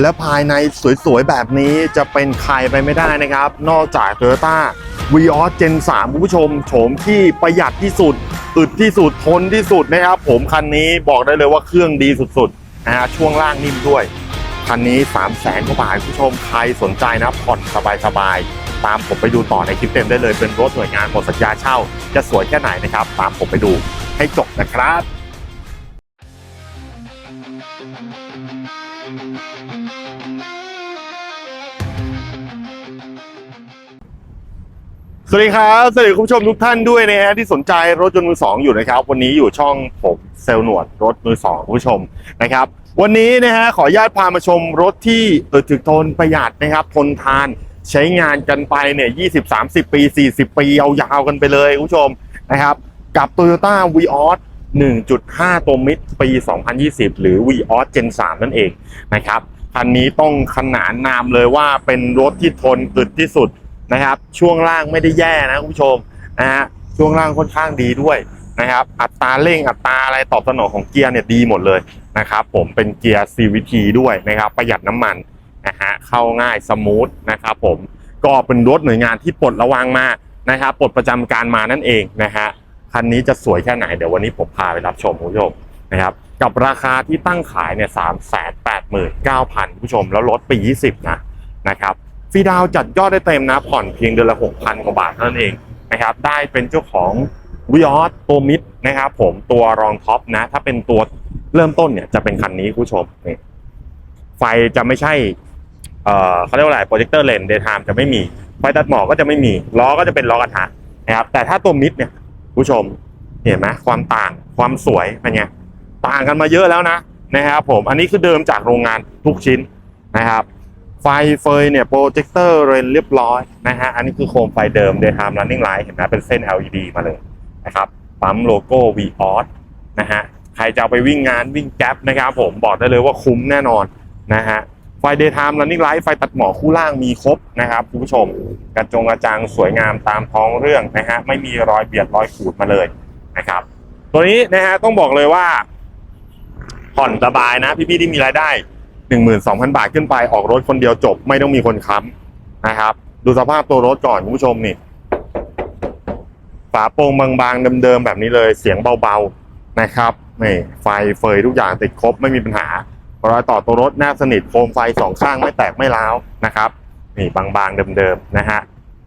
และภายในสวยๆ แบบนี้จะเป็นใครไปไม่ได้นะครับ นอกจาก Toyota v ีออสเจน3คุณผู้ชม โฉมที่ประหยัดที่สุดอึดที่สุดทนที่สุดนะครับ ผมคันนี้บอกได้เลยว่าเครื่องดีสุดๆนะฮะช่วงล่างนิ่มด้วย คันนี้ 3 0 0แสนกว่าบาทคุณผู้ชมใครสนใจนะผ่อนสบายๆ ตามผมไปดูต่อในคลิปเต็มได้เลยเป็นรถหน่วยงานหมดสัญญาเช่า จะสวยแค่ไหนนะครับ ตามผมไปดูให้จบนะครับ สวัสดีครับสวัสดีคุณผู้ชมทุกท่านด้วยนะฮะที่สนใจรถยนต์มือสองอยู่นะครับ วันนี้อยู่ช่องผมเซลหนวดรถมือสองคุณผู้ชมนะครับ วันนี้นะฮะขออนุญาตพามาชมรถที่เออถึกทนประหยัดนะครับ ทนทานใช้งานกันไปเนี่ย20 30ปี40ปียาวๆกันไปเลยคุณผู้ชมนะครับ กับ Toyota v ีออส 1.5 ตัวมิดปี 2020 หรือ v ีออส Gen 3 นั่นเองนะครับคันนี้ต้องขนานนามเลยว่าเป็นรถที่ทนอึดที่สุดนะครับ ช่วงล่างไม่ได้แย่นะคุณผู้ชมนะฮะช่วงล่างค่อนข้างดีด้วยนะครับ อัตราเร่งอัตราอะไรตอบสนองของเกียร์เนี่ยดีหมดเลยนะครับ ผมเป็นเกียร์ CVT ด้วยนะครับ ประหยัดน้ำมันนะฮะเข้าง่ายสมูทนะครับ ผมก็เป็นรถหน่วยงานที่ปลดระวังมานะครับปลดประจำการมานั่นเองนะฮะ คันนี้จะสวยแค่ไหนเดี๋ยววันนี้ผมพาไปรับชมคุณผู้ชมนะครับกับราคาที่ตั้งขายเนี่ยสามแสนแปดหมื่นเก้าพันผู้ชม แล้วรถปียี่สิบนะนะครับฟรีดาวจัดยอดได้เต็มนะ ผ่อนเพียงเดือนละ6,000กว่าบาทเท่านั้นเองนะครับได้เป็นเจ้าของวิออสตัวมิดนะครับผมตัวรองท็อปนะ ถ้าเป็นตัวเริ่มต้นเนี่ยจะเป็นคันนี้คุณผู้ชมนี่ไฟจะไม่ใช่เอ่อเขาเรียกว่าอะไรโปรเจคเตอร์เลนเดย์ไทม์จะไม่มีไฟตัดหมอกก็จะไม่มีล้อก็จะเป็นล้อกระทะนะครับแต่ถ้าตัวมิดเนี่ย ผู้ชมเห็นไหมความต่างความสวยเป็นไงต่างกันมาเยอะแล้วนะนะครับผมอันนี้คือเดิมจากโรงงานทุกชิ้นนะครับ ไฟเฟยเนี่ยโปรเจคเตอร์เรนเรียบร้อยนะฮะอันนี้คือโคมไฟเดิม Daytime Running Light เห็นไหมเป็นเส้น LED มาเลยนะครับปั๊มโลโก้ v ีออสนะฮะใครจะไปวิ่งงานวิ่งแก๊ปนะครับผมบอกได้เลยว่าคุ้มแน่นอนนะฮะ ไฟ Daytime Running Light ไฟตัดหมอกคู่ล่างมีครบนะครับคุณผู้ชม กระจงกระจังสวยงามตามท้องเรื่องนะฮะไม่มีรอยเบียดรอยขูดมาเลยนะครับ ตัวนี้นะฮะต้องบอกเลยว่า ผ่อนสบายนะพี่ๆที่มีรายได้ 12,000 บาทขึ้นไปออกรถคนเดียวจบ ไม่ต้องมีคนค้ำนะครับ ดูสภาพตัวรถก่อนคุณผู้ชมนี่ฝาโปร่งบางๆเดิมๆแบบนี้เลยเสียงเบาๆนะครับนี่ไฟเฟยทุกอย่างติดครบไม่มีปัญหา รอยต่อตัวรถแนบสนิทโคมไฟสองข้างไม่แตกไม่ร้าวนะครับนี่บางๆเดิมๆนะฮะ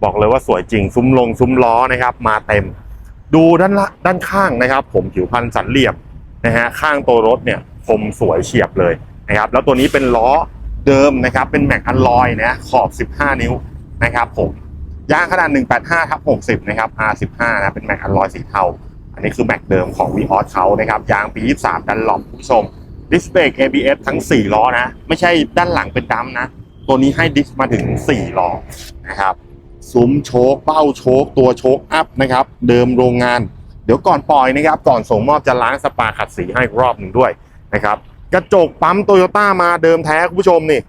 บอกเลยว่าสวยจริงซุ้มลงซุ้มล้อนะครับ มาเต็ม ดูด้านละด้านข้างนะครับ ผมผิวพันธ์สันเรียบนะฮะข้างตัวรถเนี่ยคมสวยเฉียบเลยนะครับ แล้วตัวนี้เป็นล้อเดิมนะครับ เป็นแม็กอัลลอยนะขอบ 15 นิ้วนะครับผมยางขนาด 185ทับ60 นะครับ R15 นะเป็นแม็กอัลลอยสีเทา อันนี้คือแม็กเดิมของ v ีออสเขานะครับ ยางปี 23 ดันหลอมคุณผู้ชม ดิสเบรก ABS ทั้ง 4 ล้อนะ ไม่ใช่ด้านหลังเป็นดัมนะ ตัวนี้ให้ดิสมาถึง 4 ล้อนะครับซุ้มโชคเป้าโชคตัวโชคอัพนะครับ เดิมโรงงาน เดี๋ยวก่อนปล่อยนะครับ ก่อนส่งมอบจะล้างสปาขัดสีให้รอบหนึ่งด้วยนะครับ กระจกปั๊มโตโยต้ามาเดิมแท้คุณผู้ชมนี่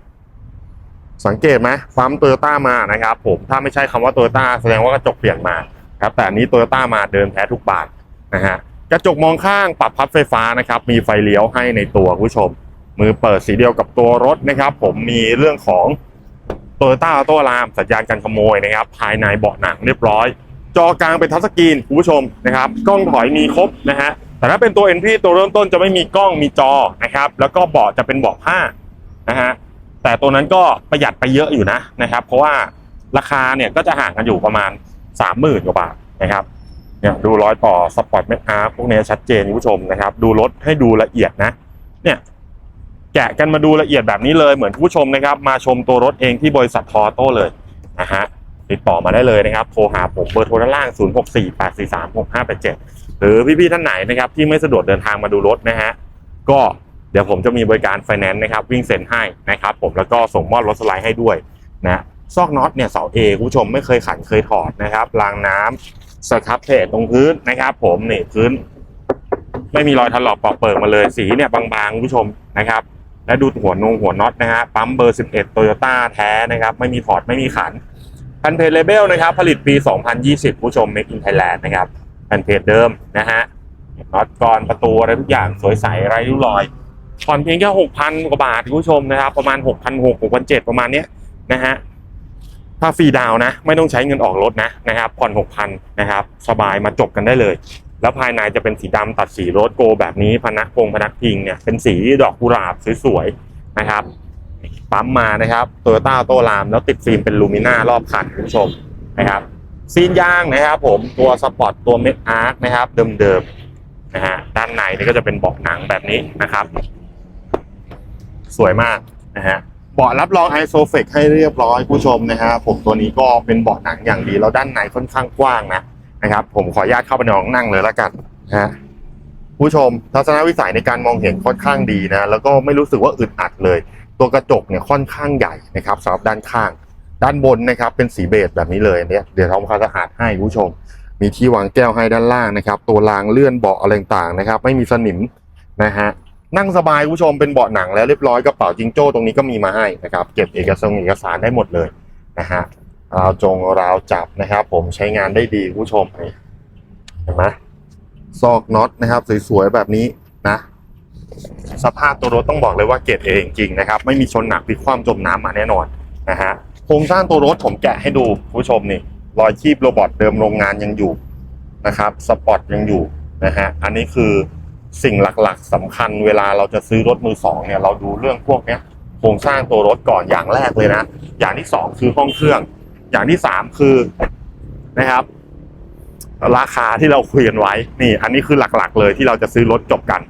สังเกตไหมปั๊มโตโยต้ามานะครับผมถ้าไม่ใช่คำว่าโตโยต้าแสดงว่ากระจกเปลี่ยนมาครับแต่นี้โตโยต้ามาเดิมแท้ทุกบานนะฮะ กระจกมองข้างปรับพับไฟฟ้านะครับ มีไฟเลี้ยวให้ในตัวคุณผู้ชม มือเปิดสีเดียวกับตัวรถนะครับ ผมมีเรื่องของโตโยต้าตัวลามสัญญาณการขโมยนะครับ ภายในเบาะหนังเรียบร้อย จอกลางเป็นทัชสกรีนคุณผู้ชมนะครับ กล้องถอยมีครบนะฮะแต่ถ้าเป็นตัว NP ตัวเริ่มต้นจะไม่มีกล้องมีจอนะครับ แล้วก็เบาะจะเป็นเบาะผ้านะฮะแต่ตัวนั้นก็ประหยัดไปเยอะอยู่นะนะครับ เพราะว่าราคาเนี่ยก็จะห่างกันอยู่ประมาณสามหมื่นกว่าบาทนะครับ เนี่ยดูรอยต่อสปอร์ตเมทอาร์พวกนี้ชัดเจนคุณผู้ชมนะครับ ดูรถให้ดูละเอียดนะ เนี่ยแกะกันมาดูละเอียดแบบนี้เลยเหมือนผู้ชมนะครับ มาชมตัวรถเองที่บริษัททอโต้เลยนะฮะติดต่อมาได้เลยนะครับ โทรหาผมเบอร์โทรด้านล่าง 0 6 4 8 4 3 6 5 8 7 หรือพี่ๆท่านไหนนะครับ ที่ไม่สะดวกเดินทางมาดูรถนะฮะก็เดี๋ยวผมจะมีบริการไฟแนนซ์นะครับ วิ่งเซ็นให้นะครับ ผมแล้วก็ส่งมอบรถสไลด์ให้ด้วยนะซอกน็อตเนี่ยเสาเอคุณผู้ชมไม่เคยขันเคยถอดนะครับรางน้ำ สครับเพจตรงพื้นนะครับ ผมนี่พื้น ไม่มีรอยถลอกปอกเปิดมาเลยสีเนี่ยบางๆคุณผู้ชมนะครับ และดูหัวนงหัวน็อตนะฮะปั๊มเบอร์ 11โตโยต้าแท้นะครับ ไม่มีถอดไม่มีขันแผ่นเพจเลเบลนะครับ ผลิตปี 2020 ผู้ชม Make in Thailand นะครับแผ่นเพจเดิมนะฮะน็อตกรประตูอะไรทุกอย่างสวยใสไร้ริ้วรอยผ่อนเพียงแค่หกพันกว่าบาทคุณผู้ชมนะครับ ประมาณหกพันหกหกพันเจ็ดประมาณเนี้ยนะฮะ ถ้าฟรีดาวนะ ไม่ต้องใช้เงินออกรถนะนะครับผ่อนหกพันนะครับสบายมาจบกันได้เลย แล้วภายในจะเป็นสีดำตัดสีรสโกแบบนี้พนักพงพนักพิงเนี่ยเป็นสีดอกกุหลาบสวยๆนะครับปั๊มมานะครับโตโยต้าโตรามแล้วติดฟิล์มเป็นลูมิน่ารอบคันคุณผู้ชมนะครับซีนยางนะครับผมตัวสปอร์ตตัวเมกอาร์คนะครับเดิมๆนะฮะด้านในนี่ก็จะเป็นเบาะหนังแบบนี้นะครับ สวยมากนะฮะ เบาะรับรองไอโซเฟกให้เรียบร้อยผู้ชมนะฮะผมตัวนี้ก็เป็นเบาะหนังอย่างดีแล้วด้านในค่อนข้างกว้างนะนะครับ ผมขออนุญาตเข้าไปในห้องนั่งเลยแล้วกันนะฮะผู้ชมทัศนวิสัยในการมองเห็นค่อนข้างดีนะ แล้วก็ไม่รู้สึกว่าอึดอัดเลย ตัวกระจกเนี่ยค่อนข้างใหญ่นะครับสำหรับด้านข้าง ด้านบนนะครับ เป็นสีเบจแบบนี้เลยเนี่ยเดี๋ยวทำความสะอาดให้ผู้ชม มีที่วางแก้วให้ด้านล่างนะครับ ตัวรางเลื่อนเบาะอะไรต่างๆนะครับ ไม่มีสนิมนะฮะ นั่งสบายคุณผู้ชมเป็นเบาะหนังแล้วเรียบร้อยกระเป๋าจิงโจ้ตรงนี้ก็มีมาให้นะครับเก็บเอกสารเอกสารได้หมดเลยนะฮะราวจงราวจับนะครับ ผมใช้งานได้ดีคุณผู้ชมเห็นไหมซอกน็อตนะครับ สวยๆแบบนี้นะสภาพตัวรถต้องบอกเลยว่าเกรดเองจริงนะครับ ไม่มีชนหนักพลิกคว่ำจมน้ำมาแน่นอนนะฮะโครงสร้างตัวรถผมแกะให้ดูคุณผู้ชมนี่รอยคีบโรบอทเดิมโรงงานยังอยู่นะครับสปอร์ตยังอยู่นะฮะอันนี้คือ สิ่งหลักๆสำคัญเวลาเราจะซื้อรถมือสองเนี่ยเราดูเรื่องพวกเนี้ยโครงสร้างตัวรถก่อนอย่างแรกเลยนะ อย่างที่สองคือห้องเครื่อง อย่างที่สามคือนะครับ ราคาที่เราคุยกันไว้นี่ อันนี้คือหลักๆ เลยที่เราจะซื้อรถจบกัน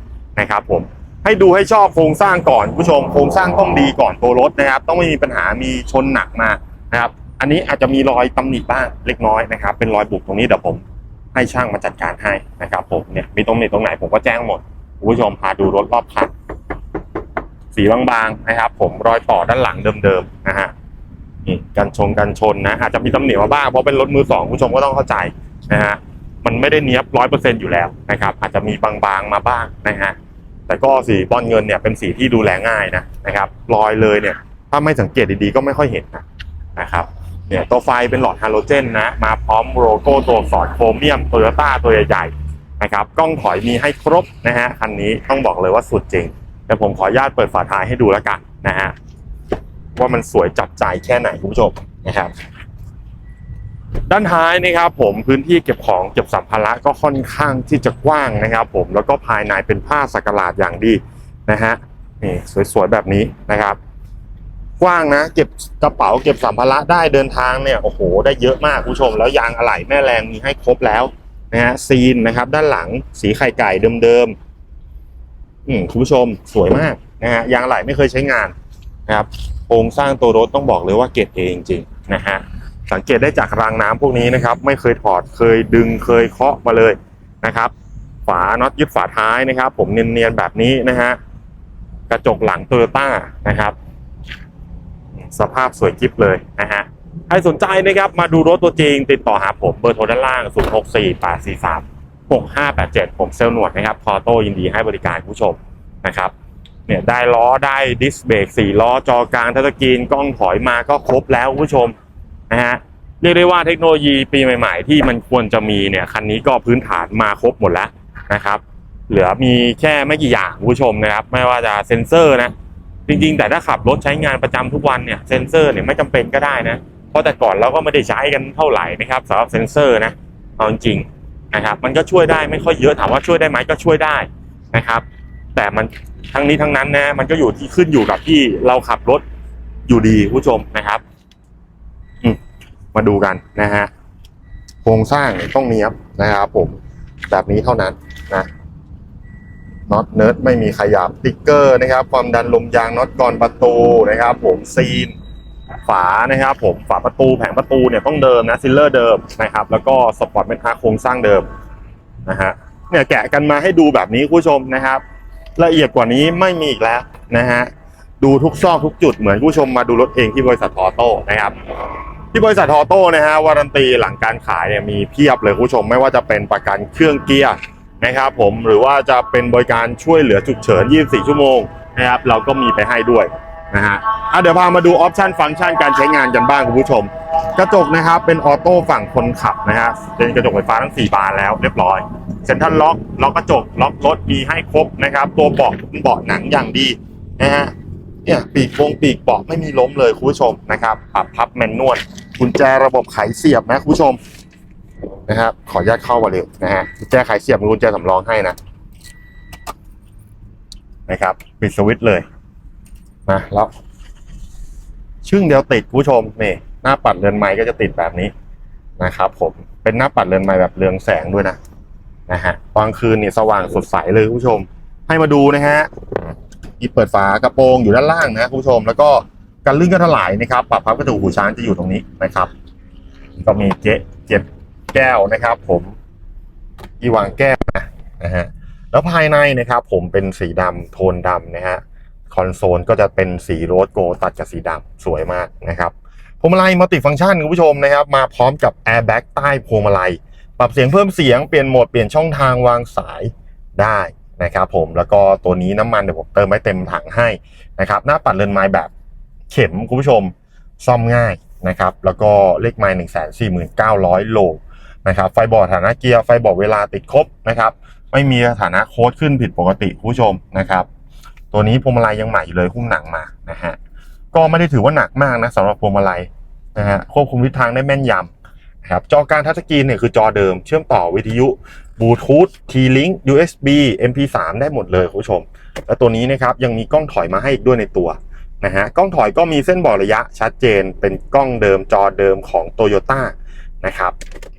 นะครับ ผมให้ดูให้ชอบโครงสร้างก่อนผู้ชมโครงสร้างต้องดีก่อนตัวรถนะครับ ต้องไม่มีปัญหามีชนหนักมานะครับ อันนี้อาจจะมีรอยตำหนิบ้างเล็กน้อยนะครับ เป็นรอยบุบตรงนี้เดี๋ยวผม ให้ช่างมาจัดการให้นะครับผมเนี่ยมีตรงไหนตรงไหนผมก็แจ้งหมดคุณผู้ชมพาดูรถรอบคันสีบางๆนะครับ ผมรอยต่อด้านหลังเดิมๆนะฮะนี่กันชงกันชนนะอาจจะมีตำหนิมาบ้างเพราะเป็นรถมือสองคุณผู้ชมก็ต้องเข้าใจนะฮะมันไม่ได้เนี้ยบร้อยเปอร์เซ็นอยู่แล้วนะครับ อาจจะมีบางๆมาบ้างนะฮะแต่ก็สีบอลเงินเนี่ยเป็นสีที่ดูแลง่ายนะนะครับรอยเลยเนี่ย ถ้าไม่สังเกตดีๆก็ไม่ค่อยเห็นนะนะครับ เนี่ยตัวไฟเป็นหลอดฮาโลเจนนะมาพร้อมโลโก้ตัวสอักษรโครเมียมโตโยต้าตัวใหญ่ๆนะครับกล้องถอยมีให้ครบนะฮะคันนี้ต้องบอกเลยว่าสุดจริงเดี๋ยวผมขออนุญาตเปิดฝาท้ายให้ดูแล้วกันนะฮะว่ามันสวยจับใจแค่ไหนคุณผู้ชมนะครับ ด้านท้ายนะครับผมพื้นที่เก็บของเก็บสัมภาระก็ค่อนข้างที่จะกว้างนะครับผมแล้วก็ภายในเป็นผ้าสักหลาดอย่างดีนะฮะนี่สวยๆแบบนี้นะครับ กว้างนะ เก็บกระเป๋าเก็บสัมภาระได้เดินทางเนี่ยโอ้โหได้เยอะมากคุณผู้ชม แล้วยางอะไหล่แม่แรงมีให้ครบแล้วนะฮะซีนนะครับ ด้านหลังสีไข่ไก่เดิมๆอืมคุณผู้ชมสวยมากนะฮะยางอะไหล่ไม่เคยใช้งานนะครับโครงสร้างตัวรถต้องบอกเลยว่าเกรดเอจริงๆนะฮะสังเกตได้จากรางน้ำพวกนี้นะครับ ไม่เคยถอดเคยดึงเคยเคาะมาเลยนะครับ ฝาน็อตยึดฝาท้ายนะครับ ผมเนียนๆแบบนี้นะฮะกระจกหลังโตโยต้านะครับ สภาพสวยกิ๊บเลยนะฮะใครสนใจนะครับมาดูรถตัวจริง ติดต่อหาผมเบอร์โทรด้านล่าง 0 6 4 8 4 3 6 5 8 7 ผมเซลล์หนวดนะครับพอโต้ยินดีให้บริการผู้ชมนะครับเนี่ยได้ล้อได้ดิสเบรกสี่ล้อจอกลางทัชสกรีนกล้องถอยมาก็ครบแล้วผู้ชมนะฮะเรียกได้ว่าเทคโนโลยีปีใหม่ ๆ ที่มันควรจะมีเนี่ยคันนี้ก็พื้นฐานมาครบหมดแล้วนะครับ เหลือมีแค่ไม่กี่อย่างผู้ชมนะครับ ไม่ว่าจะเซ็นเซอร์นะ จริงๆ แต่ถ้าขับรถใช้งานประจำทุกวันเนี่ยเซ็นเซอร์เนี่ยไม่จำเป็นก็ได้นะ เพราะแต่ก่อนเราก็ไม่ได้ใช้กันเท่าไหร่นะครับสำหรับเซ็นเซอร์นะเอาจริงนะครับมันก็ช่วยได้ไม่ค่อยเยอะถามว่าช่วยได้ไหมก็ช่วยได้นะครับ แต่มันทั้งนี้ทั้งนั้นนะมันก็อยู่ที่ขึ้นอยู่กับที่เราขับรถอยู่ดีผู้ชมนะครับมาดูกันนะฮะโครงสร้างต้องเนี้ยบนะครับผมแบบนี้เท่านั้นนะ น็อตเนิร์ดไม่มีขยับติ๊กเกอร์นะครับ ความดันลมยางน็อตกรอนประตูนะครับ ผมซีนฝานะครับผมฝาประตูแผงประตูเนี่ยต้องเดิมนะซิลเลอร์เดิมนะครับ แล้วก็สปอร์ตเมทาโครงสร้างเดิมนะฮะเนี่ยแกะกันมาให้ดูแบบนี้คุณผู้ชมนะครับ ละเอียดกว่านี้ไม่มีอีกแล้วนะฮะดูทุกซอกทุกจุดเหมือนผู้ชมมาดูรถเองที่บริษัททอโต้นะครับ ที่บริษัททอโต้นะฮะวารันตีหลังการขายเนี่ยมีเพียบเลยคุณผู้ชมไม่ว่าจะเป็นประกันเครื่องเกียร์ นะครับผมหรือว่าจะเป็นบริการช่วยเหลือฉุกเฉิน 24 ชั่วโมงนะครับเราก็มีไปให้ด้วยนะฮะอะเดี๋ยวพามาดูออปชันฟังก์ชันการใช้งานกันบ้างคุณผู้ชม กระจกนะครับเป็นออโต้ฝั่งคนขับนะฮะเป็นกระจกไฟฟ้าทั้ง 4 บานแล้วเรียบร้อยเซ็นทรัลล็อกล็อกกระจกล็อกรถมีให้ครบนะครับตัวเบาะเป็นเบาะหนังอย่างดีนะฮะเนี่ยปีกวงปีกเบาะไม่มีล้มเลยคุณผู้ชมนะครับปรับพับแมนนวลกุญแจระบบไขเสียบนะคุณผู้ชม นะครับขออนุญาตเข้ามาเลยนะฮะกุญแจไขเสียบมีกุญแจสำรองให้นะนะครับปิดสวิตช์เลยนะแล้วชึ่งเดียวติดผู้ชมนี่หน้าปัดเรือนไม้ก็จะติดแบบนี้นะครับ ผมเป็นหน้าปัดเรือนไม้แบบเรืองแสงด้วยนะนะฮะกลางคืนเนี่ยสว่างสดใสเลยผู้ชม ให้มาดูนะฮะมีเปิดฝากระโปรงอยู่ด้านล่างนะผู้ชม แล้วก็การลื่นกันถลายนะครับปรับพับกระจกหูช้างจะอยู่ตรงนี้นะครับ ก็มีเจ๊เจ็บ แก้วนะครับ ผมที่วางแก้วนะนะฮะแล้วภายในนะครับ ผมเป็นสีดำโทนดำนะฮะคอนโซลก็จะเป็นสีโรสโกตัดกับสีดำสวยมากนะครับพวงมาลัยมัลติฟังก์ชันคุณผู้ชมนะครับ มาพร้อมกับแอร์แบ็กใต้พวงมาลัยปรับเสียงเพิ่มเสียงเปลี่ยนโหมดเปลี่ยนช่องทางวางสายได้นะครับผมแล้วก็ตัวนี้น้ำมันเดี๋ยวผมเติมไว้เต็มถังให้นะครับ หน้าปัดเรือนไม้แบบเข็มคุณผู้ชมซ่อมง่ายนะครับ แล้วก็เลขไม้หนึ่งแสนสี่หมื่นเก้าร้อยโล นะครับไฟบอกฐานะเกียร์ไฟบอกเวลาติดครบนะครับไม่มีสถานะโค้ดขึ้นผิดปกติผู้ชมนะครับตัวนี้พวงมาลัยยังใหม่อยู่เลยหุ้มหนังมานะฮะก็ไม่ได้ถือว่าหนักมากนะสำหรับพวงมาลัยนะฮะควบคุมทิศทางได้แม่นยำนะครับจอการทัชสกรีนเนี่ยคือจอเดิมเชื่อมต่อวิทยุบลูทูธ T-Link USB MP3 ได้หมดเลยคุณผู้ชม และตัวนี้นะครับยังมีกล้องถอยมาให้อีกด้วยในตัวนะฮะกล้องถอยก็มีเส้นบอกระยะชัดเจนเป็นกล้องเดิมจอเดิมของ Toyota นะครับ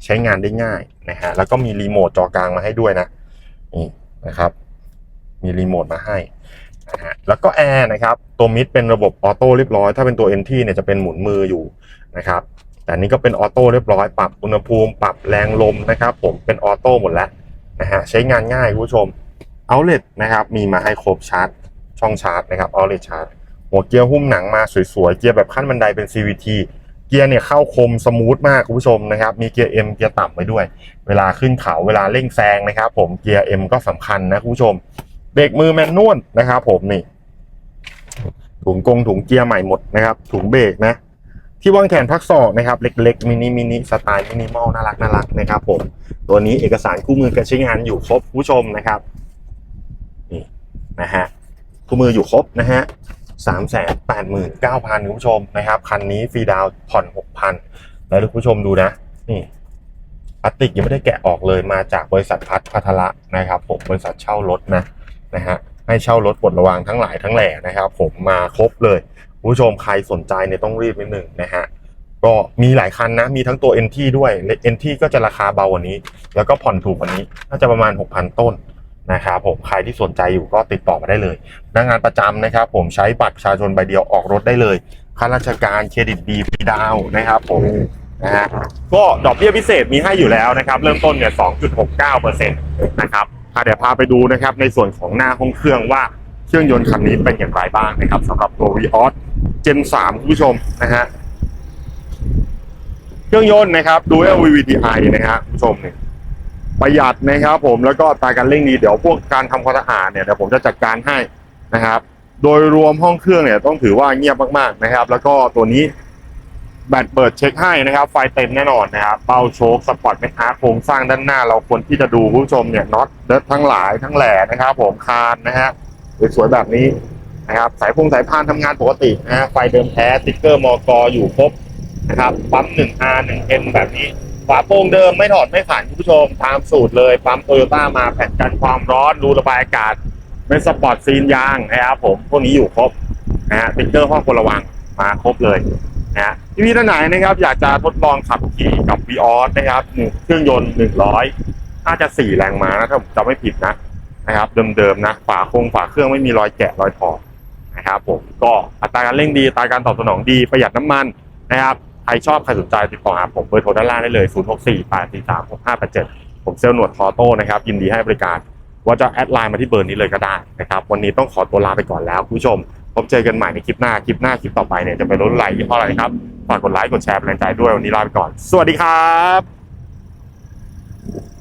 ใช้งานได้ง่ายนะฮะแล้วก็มีรีโมทจอกลางมาให้ด้วยนะนี่นะครับ มีรีโมทมาให้นะฮะแล้วก็แอร์นะครับตัวมิดเป็นระบบออโต้เรียบร้อย ถ้าเป็นตัว NT เนี่ยจะเป็นหมุนมืออยู่นะครับแต่นี้ก็เป็นออโต้เรียบร้อย ปรับอุณหภูมิ ปรับแรงลมนะครับ ผมเป็นออโต้หมดแล้วนะฮะใช้งานง่ายคุณผู้ชมเอาเล t นะครับมีมาให้ครบชาร์จช่องชาร์จนะครับเอาเล t ชาร์จหัวเกียร์หุ้มหนังมาสวยๆเกียร์แบบขั้นบันไดเป็น CVT กียร์เนี่ยเข้าคมสมูทมากคุณผู้ชมนะครับ มีเกียร์ M เกียร์ต่ำไว้ด้วย เวลาขึ้นเขาเวลาเร่งแซงนะครับ ผมเกียร์ M ก็สำคัญนะคุณผู้ชมเบรกมือแมนนวลนะครับ ผมนี่ถุงกงถุงเกียร์ใหม่หมดนะครับถุงเบรกนะ ที่วางแขนพักศอกนะครับ เล็กๆมินิมินิสไตล์มินิมอลน่ารักน่ารักนะครับ ผมตัวนี้เอกสารคู่มือการใช้งานอยู่ครบคุณผู้ชมนะครับนี่นะฮะคู่มืออยู่ครบนะฮะ สามแสนแปดหมื่นเก้าพันคุณผู้ชมนะครับ คันนี้ฟรีดาวน์ผ่อนหกพันแล้วคุณผู้ชมดูนะ นี่พลาสติกยังไม่ได้แกะออกเลยมาจากบริษัทพัทพัทละนะครับ ผมบริษัทเช่ารถนะนะฮะให้เช่ารถปลดระวางทั้งหลายทั้งแหล่นะครับ ผมมาครบเลยคุณผู้ชมใครสนใจเนี่ยต้องรีบนิดหนึ่งนะฮะก็มีหลายคันนะ มีทั้งตัว NT ด้วย NT ก็จะราคาเบากว่านี้ แล้วก็ผ่อนถูกกว่านี้น่าจะประมาณ 6,000 ต้น นะครับผมใครที่สนใจอยู่ก็ติดต่อมาได้เลยพนักงานประจำนะครับผมใช้บัตรประชาชนใบเดียวออกรถได้เลยข้าราชการเครดิตดีฟรีดาวน์นะครับผมนะฮะก็ดอกเบี้ยพิเศษมีให้อยู่แล้วนะครับ เริ่มต้นเนี่ย 2.69%นะครับอะเดี๋ยวพาไปดูนะครับในส่วนของหน้าห้องเครื่องว่าเครื่องยนต์คันนี้เป็นอย่างไรบ้างนะครับสำหรับตัว Vios Gen 3คุณผู้ชมนะฮะเครื่องยนต์นะครับ Dual VVTi นะฮะคุณผู้ชมเนี่ย ประหยัดนะครับผมแล้วก็อัตราการเร่งดีเดี๋ยวพวกการทำความสะอาดเนี่ยเดี๋ยวผมจะจัดการให้นะครับ โดยรวมห้องเครื่องเนี่ยต้องถือว่าเงียบมากๆนะครับ แล้วก็ตัวนี้แบตเปิดเช็คให้นะครับ ไฟเต็มแน่นอนนะครับเป้าโชคสปอร์ตเมคอาร์โครงสร้างด้านหน้า เราควรที่จะดูผู้ชมเนี่ยน็อตเดิทั้งหลายทั้งแหล่นะครับ ผมคานนะฮะสวยๆแบบนี้นะครับสายพงสายพานทำงานปกตินะฮะไฟเดิมแท้ติ๊กเกอร์มอกอยู่ครบนะครับปั๊ม 1R 1N แบบนี้ ฝาโปร่งเดิมไม่ถอดไม่ผ่านคุณผู้ชมตามสูตรเลยปั๊มโตโยต้ามาแผ่นกันความร้อนรูระบายอากาศเป็นสปอร์ตซีนยางนะครับผมพวกนี้อยู่ครบนะฮะติ๊กเกอร์ห้องพลวังมาครบเลยนะฮะพี่ๆท่านไหนนะครับอยากจะทดลองขับขี่กับ v ีออสนะครับหนึ่งเครื่องยนต์100น่าจะ4แรงม้านะถ้าผมจำไม่ผิดนะนะครับ เดิมๆนะฝาโครงฝาเครื่องไม่มีรอยแกะรอยถอดนะครับผมก็อัตราการเร่งดีอัตราการตอบสนองดีประหยัดน้ำมันนะครับ ใครชอบใครสนใจติดต่อหาผมเบอร์โทรด้านล่างได้เลย 0 6 4 8 4 3 6 5 8 7 ผมเซลล์หนวดทอโต้นะครับยินดีให้บริการ ว่าจะแอดไลน์มาที่เบอร์นี้เลยก็ได้นะครับวันนี้ต้องขอตัวลาไปก่อนแล้วคุณผู้ชมพบเจอกันใหม่ในคลิปหน้าคลิปหน้าคลิปต่อไปเนี่ยจะเป็นรถไหลยี่ห้ออะไรครับฝากกดไลค์กดแชร์เป็นแรงใจด้วยวันนี้ลาไปก่อน สวัสดีครับ